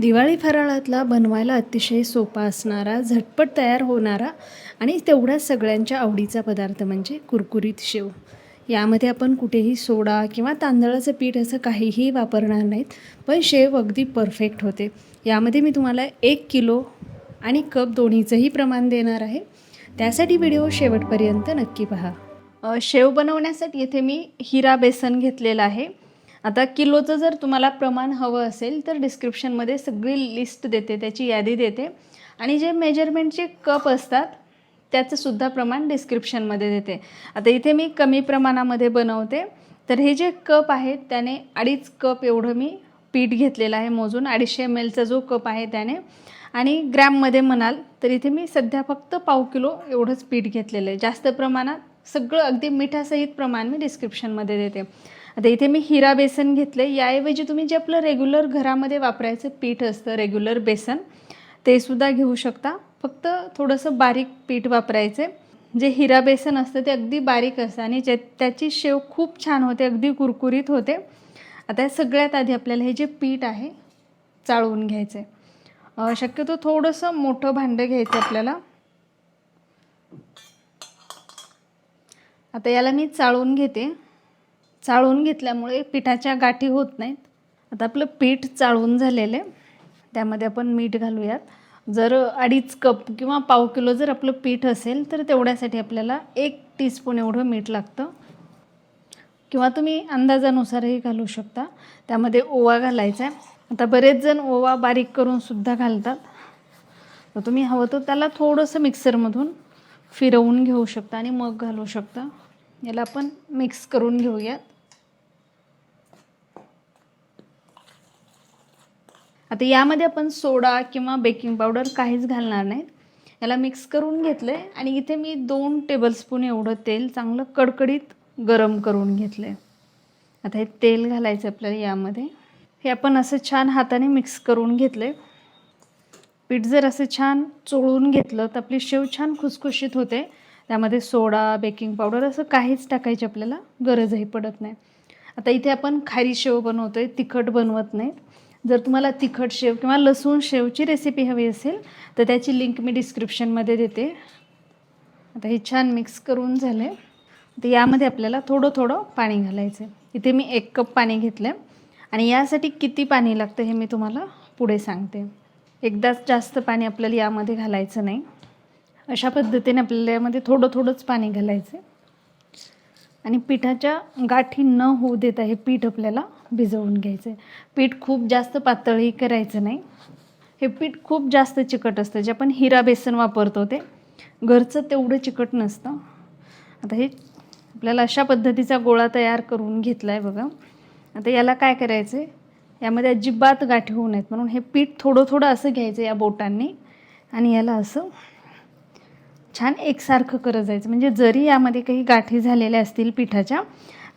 दिवाळी फराळातला बनवायला अतिशय सोपा असणारा झटपट तयार होणारा आणि तेवढा सगळ्यांच्या आवडीचा पदार्थ म्हणजे कुरकुरीत शेव. यामध्ये आपण कुठेही सोडा किंवा तांदळाचं पीठ असं काहीही वापरणार नाहीत पण शेव अगदी परफेक्ट होते. यामध्ये मी तुम्हाला एक किलो आणि कप दोन्हीचंही प्रमाण देणार आहे. त्यासाठी व्हिडिओ शेवटपर्यंत नक्की पहा. शेव बनवण्यासाठी येथे मी हिरा बेसन घेतलेलं आहे. आता किलोचं जर तुम्हाला प्रमाण हवं असेल तर डिस्क्रिप्शनमध्ये सगळी लिस्ट देते त्याची यादी देते. आणि जे मेजरमेंटचे कप असतात त्याचंसुद्धा प्रमाण डिस्क्रिप्शनमध्ये देते. आता इथे मी कमी प्रमाणामध्ये बनवते. तर हे जे कप आहेत त्याने अडीच कप एवढं मी पीठ घेतलेलं आहे मोजून. अडीचशे एम एलचा जो कप आहे त्याने. आणि ग्रॅममध्ये म्हणाल तर इथे मी सध्या फक्त पाव किलो एवढंच पीठ घेतलेलं आहे. जास्त प्रमाणात सगळं अगदी मिठासहित प्रमाण मी डिस्क्रिप्शनमध्ये देते. आता इथे मी हिरा बेसन घेतलं आहे याऐवजी तुम्ही जे आपलं रेग्युलर घरामध्ये वापरायचं पीठ असतं रेग्युलर बेसन ते सुद्धा घेऊ शकता. फक्त थोडंसं बारीक पीठ वापरायचं जे हिरा बेसन असतं ते अगदी बारीक असतं आणि जे त्याची शेव खूप छान होते अगदी कुरकुरीत होते. आता सगळ्यात आधी आपल्याला हे जे पीठ आहे चाळवून घ्यायचं आहे शक्यतो थोडंसं मोठं भांडं घ्यायचं आपल्याला. आता याला मी चाळून घेते. चाळून घेतल्यामुळे पिठाच्या गाठी होत नाहीत. आता आपलं पीठ चाळून झालेलं आहे. त्यामध्ये आपण मीठ घालूयात. जर अडीच कप किंवा पाव किलो जर आपलं पीठ असेल तर तेवढ्यासाठी आपल्याला एक टीस्पून एवढं मीठ लागतं. किंवा तुम्ही अंदाजानुसारही घालू शकता. त्यामध्ये ओवा घालायचा आहे. आता बरेच जण ओवा बारीक करून सुद्धा घालतात. तर तुम्ही हवं तर त्याला थोडंसं मिक्सरमधून फिरवून घेऊ शकता आणि मग घालू शकता. याला आपण मिक्स करून घेऊयात. आता यामध्ये आपण सोडा किंवा बेकिंग पावडर काहीच घालणार नाहीत याला मिक्स करून घेतलं आहे आणि इथे मी दोन टेबलस्पून एवढं तेल चांगलं कडकडीत गरम करून घेतलं आहे आता हे तेल घालायचं आपल्याला यामध्ये. हे आपण असं छान हाताने मिक्स करून घेतलं आहे पीठ जर असं छान चोळून घेतलं तर आपली शेव छान खुसखुशीत होते. त्यामध्ये सोडा बेकिंग पावडर असं काहीच टाकायची आपल्याला गरजही पडत नाही. आता इथे आपण खारी शेव बनवतो आहे तिखट बनवत नाहीत जर तुम्हाला तिखट शेव किंवा लसूण शेवची रेसिपी हवी असेल तर त्याची लिंक मी डिस्क्रिप्शनमध्ये देते. आता हे छान मिक्स करून झाले तर यामध्ये आपल्याला थोडं थोडं पाणी घालायचं आहे इथे मी एक कप पाणी घेतलं आहे आणि यासाठी किती पाणी लागतं हे मी तुम्हाला पुढे सांगते. एकदाच जास्त पाणी आपल्याला यामध्ये घालायचं नाही. अशा पद्धतीने आपल्याला यामध्ये थोडं थोडंच पाणी घालायचं आहे आणि पिठाच्या गाठी न होऊ देता हे पीठ आपल्याला भिजवून घ्यायचं आहे पीठ खूप जास्त पातळही करायचं नाही. हे पीठ खूप जास्त चिकट असतं. जे आपण हिरा बेसन वापरतो ते घरचं तेवढं चिकट नसतं. आता हे आपल्याला अशा पद्धतीचा गोळा तयार करून घेतला आहे बघा. आता याला काय करायचं आहे यामध्ये अजिबात गाठी होऊ नयेत. म्हणून हे पीठ थोडं थोडं असं घ्यायचं या बोटांनी. आणि याला असं छान एकसारखं करत जायचं. म्हणजे जरी यामध्ये काही गाठी झालेल्या असतील पिठाच्या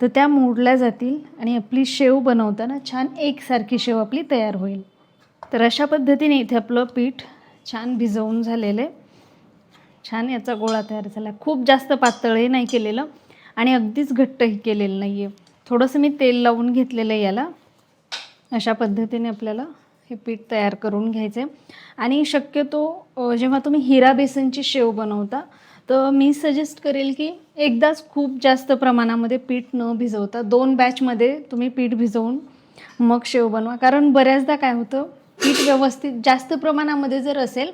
तर त्या मोडल्या जातील आणि आपली शेव बनवताना छान एकसारखी शेव आपली तयार होईल. तर अशा पद्धतीने इथे आपलं पीठ छान भिजवून झालेलं आहे. छान याचा गोळा तयार झाला. खूप जास्त पातळही नाही केलेलं आणि अगदीच घट्टही केलेलं नाही आहे थोडंसं मी तेल लावून घेतलेलं आहे याला. अशा पद्धतीने आपल्याला हे पीठ तयार करून घ्यायचे. आणि शक्यतो जेव्हा तुम्ही हिरा बेसनची शेव बनवता तर मी सजेस्ट करेल की एकदाच खूप जास्त प्रमाणामध्ये पीठ न भिजवता दोन बॅचमध्ये तुम्ही पीठ भिजवून मग शेव बनवा. कारण बऱ्याचदा काय होतं पीठ व्यवस्थित जास्त प्रमाणामध्ये जर असेल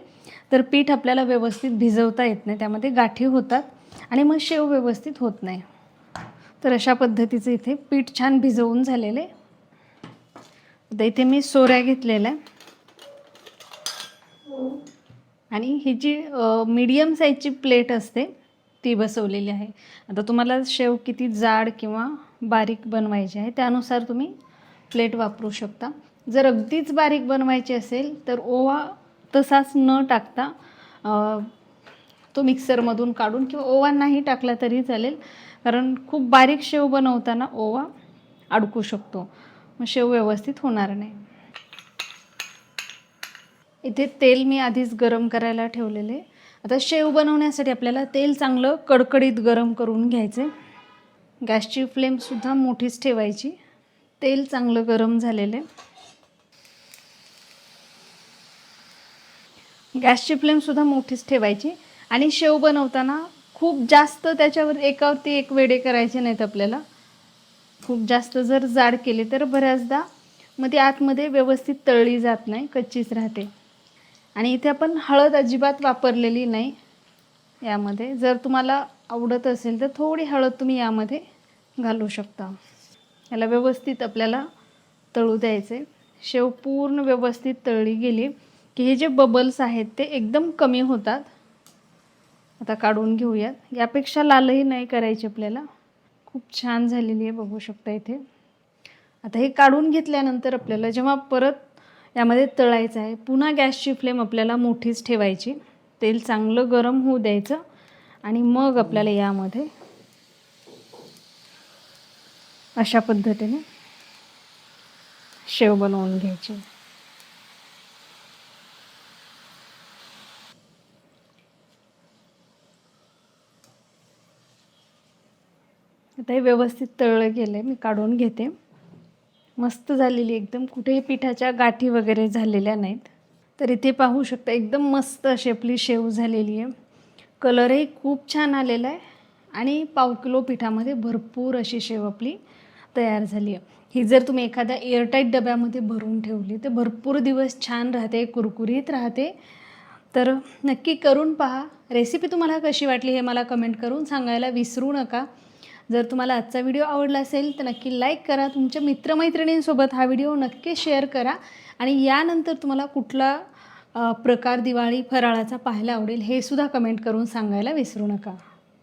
तर पीठ आपल्याला व्यवस्थित भिजवता येत नाही. त्यामध्ये गाठी होतात आणि मग शेव व्यवस्थित होत नाही. तर अशा पद्धतीचं इथे पीठ छान भिजवून झालेले. आता इथे मी सोऱ्या घेतलेल्या. आणि ही जी मीडियम साईजची प्लेट असते ती बसवलेली आहे. आता तुम्हाला शेव किती जाड किंवा बारीक बनवायची आहे त्यानुसार तुम्ही प्लेट वापरू शकता. जर अगदीच बारीक बनवायची असेल तर ओवा तसाच न टाकता तो मिक्सरमधून काढून किंवा ओवा नाही टाकला तरी चालेल. कारण खूप बारीक शेव बनवताना ओवा अडकू शकतो. मग शेव व्यवस्थित होणार नाही. इथे तेल मी आधीच गरम करायला ठेवलेले. आता शेव बनवण्यासाठी आपल्याला तेल चांगलं कडकडीत गरम करून घ्यायचे. गॅसची फ्लेमसुद्धा मोठीच ठेवायची. तेल चांगलं गरम झालेलं. आहे गॅसची फ्लेमसुद्धा मोठीच ठेवायची. आणि शेव बनवताना खूप जास्त त्याच्यावर एकावरती एक वेडे करायचे नाहीत आपल्याला. खूप जास्त जर जाड केले तर बऱ्याचदा मग ती आतमध्ये व्यवस्थित तळली जात नाही कच्चीच राहते. आणि इथे आपण हळद अजिबात वापरलेली नाही यामध्ये. जर तुम्हाला आवडत असेल तर थोडी हळद तुम्ही यामध्ये घालू शकता. याला व्यवस्थित आपल्याला तळू द्यायचे शेव पूर्ण व्यवस्थित तळली गेली की हे जे बबल्स आहेत ते एकदम कमी होतात. आता काढून घेऊयात. यापेक्षा लालही नाही करायचे आपल्याला. खूप छान झालेली आहे बघू शकता इथे. आता हे काढून घेतल्यानंतर आपल्याला जेव्हा परत यामध्ये तळायचं आहे पुन्हा गॅसची फ्लेम आपल्याला मोठीच ठेवायची. तेल चांगलं गरम होऊ द्यायचं आणि मग आपल्याला यामध्ये अशा पद्धतीने शेव बनवून घ्यायची. आता हे व्यवस्थित तळलं गेलं आहे मी काढून घेते. मस्त झालेली एकदम. कुठेही पिठाच्या गाठी वगैरे झालेल्या नाहीत. तर इथे पाहू शकता एकदम मस्त अशी आपली शेव झालेली आहे. कलरही खूप छान आलेला आहे आणि पाव किलो पिठामध्ये भरपूर अशी शेव आपली तयार झाली आहे. ही जर तुम्ही एखाद्या एअरटाईट डब्यामध्ये भरून ठेवली तर भरपूर दिवस छान राहते कुरकुरीत राहते. तर नक्की करून पहा. रेसिपी तुम्हाला कशी वाटली हे मला कमेंट करून सांगायला विसरू नका. जर तुम्हाला आजचा व्हिडिओ आवडला असेल तर नक्की लाईक करा. तुमच्या मित्रमैत्रिणींसोबत हा व्हिडिओ नक्की शेअर करा. आणि यानंतर तुम्हाला कुठला प्रकार दिवाळी फराळाचा पाहायला आवडेल हे सुद्धा कमेंट करून सांगायला विसरू नका.